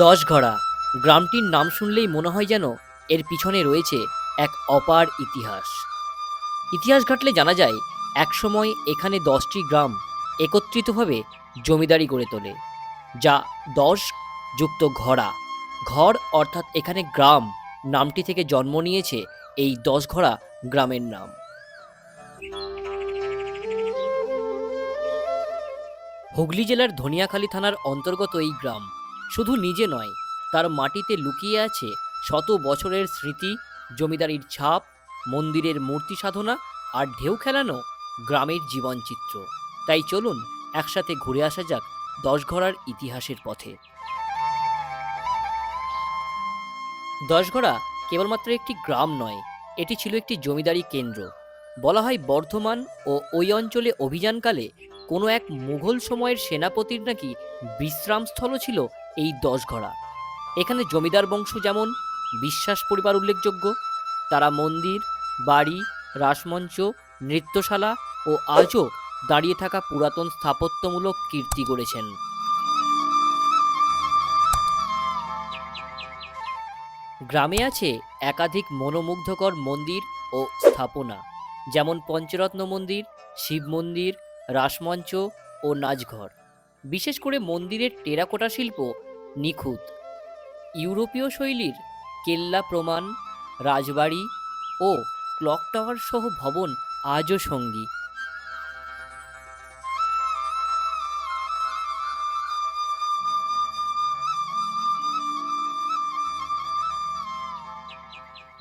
দশঘড়া। গ্রামটির নাম শুনলেই মনে হয় যেন এর পিছনে রয়েছে এক অপার ইতিহাস। ইতিহাস ঘাটলে জানা যায়, একসময় এখানে দশটি গ্রাম একত্রিতভাবে জমিদারি গড়ে তোলে, যা দশ যুক্ত ঘড়া। ঘর অর্থাৎ এখানে গ্রাম নামটি থেকে জন্ম নিয়েছে এই দশঘড়া গ্রামের নাম। হুগলি জেলার ধনিয়াখালী থানার অন্তর্গত এই গ্রাম শুধু নিজে নয়, তার মাটিতে লুকিয়ে আছে শত বছরের স্মৃতি, জমিদারির ছাপ, মন্দিরের মূর্তি সাধনা আর ঢেউ খেলানো গ্রামের জীবনচিত্র। তাই চলুন একসাথে ঘুরে আসা যাক দশঘড়ার ইতিহাসের পথে। দশঘড়া কেবলমাত্র একটি গ্রাম নয়, এটি ছিল একটি জমিদারি কেন্দ্র। বলা হয় বর্ধমান ও ওই অঞ্চলে অভিযানকালে কোনো এক মুঘল সময়ের সেনাপতির নাকি বিশ্রামস্থলও ছিল এই দশঘড়া এখানে জমিদার বংশ যেমন, বিশ্বাস পরিবার উল্লেখযোগ্য। তারা মন্দির, বাড়ি, রাসমঞ্চ, নৃত্যশালা ও আজও দাঁড়িয়ে থাকা পুরাতন স্থাপত্যমূলক কীর্তি গড়েছেন। গ্রামে আছে একাধিক মনোমুগ্ধকর মন্দির ও স্থাপনা, যেমন পঞ্চরত্ন মন্দির, শিব মন্দির, রাসমঞ্চ ও নাচঘর বিশেষ করে মন্দিরের টেরাকোটা শিল্প নিখুঁত। ইউরোপীয় শৈলীর কেল্লা প্রমাণ, রাজবাড়ি ও ক্লক টাওয়ার সহ ভবন আজও সঙ্গী।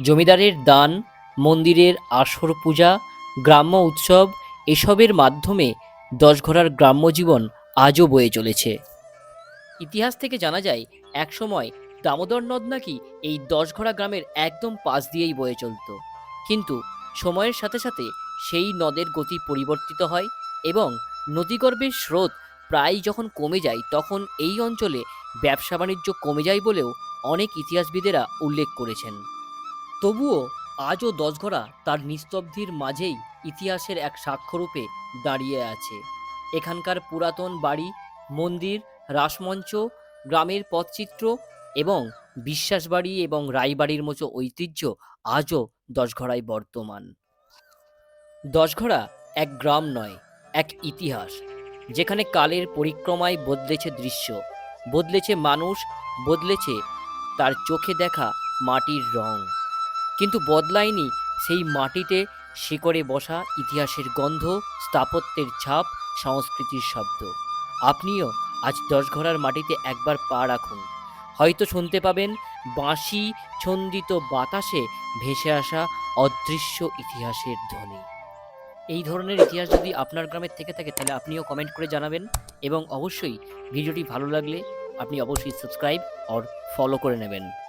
জমিদারের দান, মন্দিরের আসর পূজা, গ্রাম্য উৎসব এসবের মাধ্যমে দশঘরার গ্রাম্য জীবন আজও বয়ে চলেছে। ইতিহাস থেকে জানা যায়, একসময় দামোদর নদ নাকি এই দশঘরা গ্রামের একদম পাশ দিয়েই বয়ে চলত। কিন্তু সময়ের সাথে সাথে সেই নদের গতি পরিবর্তিত হয় এবং নদীগর্ভের স্রোত প্রায় যখন কমে যায়, তখন এই অঞ্চলে ব্যবসা বাণিজ্য কমে যায় বলেও অনেক ইতিহাসবিদেরা উল্লেখ করেছেন। তবুও আজও দশঘরা তার নিস্তব্ধির মাঝেই ইতিহাসের এক সাক্ষ্যরূপে দাঁড়িয়ে আছে। এখানকার পুরাতন বাড়ি, মন্দির, রাসমঞ্চ, গ্রামের পথচিত্র এবং বিশ্বাসবাড়ি এবং রায়বাড়ির মতো ঐতিহ্য আজও দশঘড়ায় বর্তমান। দশঘড়া এক গ্রাম নয়, এক ইতিহাস, যেখানে কালের পরিক্রমায় বদলেছে দৃশ্য, বদলেছে মানুষ, বদলেছে তার চোখে দেখা মাটির রং। কিন্তু বদলায়নি সেই মাটিতে শিকড়ে বসা ইতিহাসের গন্ধ, স্থাপত্যের ছাপ, সংস্কৃতির শব্দ। আপনিও আজ দশঘরার মাটিতে একবার পা রাখুন। হয়তো শুনতে পাবেন, বাঁশি ছন্দিত বাতাসে ভেসে আসা অদৃশ্য ইতিহাসের ধ্বনি। এই ধরনের ইতিহাস যদি আপনার গ্রামের থেকে থাকে, তাহলে আপনিও কমেন্ট করে জানাবেন এবং অবশ্যই ভিডিওটি ভালো লাগলে আপনি অবশ্যই সাবস্ক্রাইব অর ফলো করে নেবেন।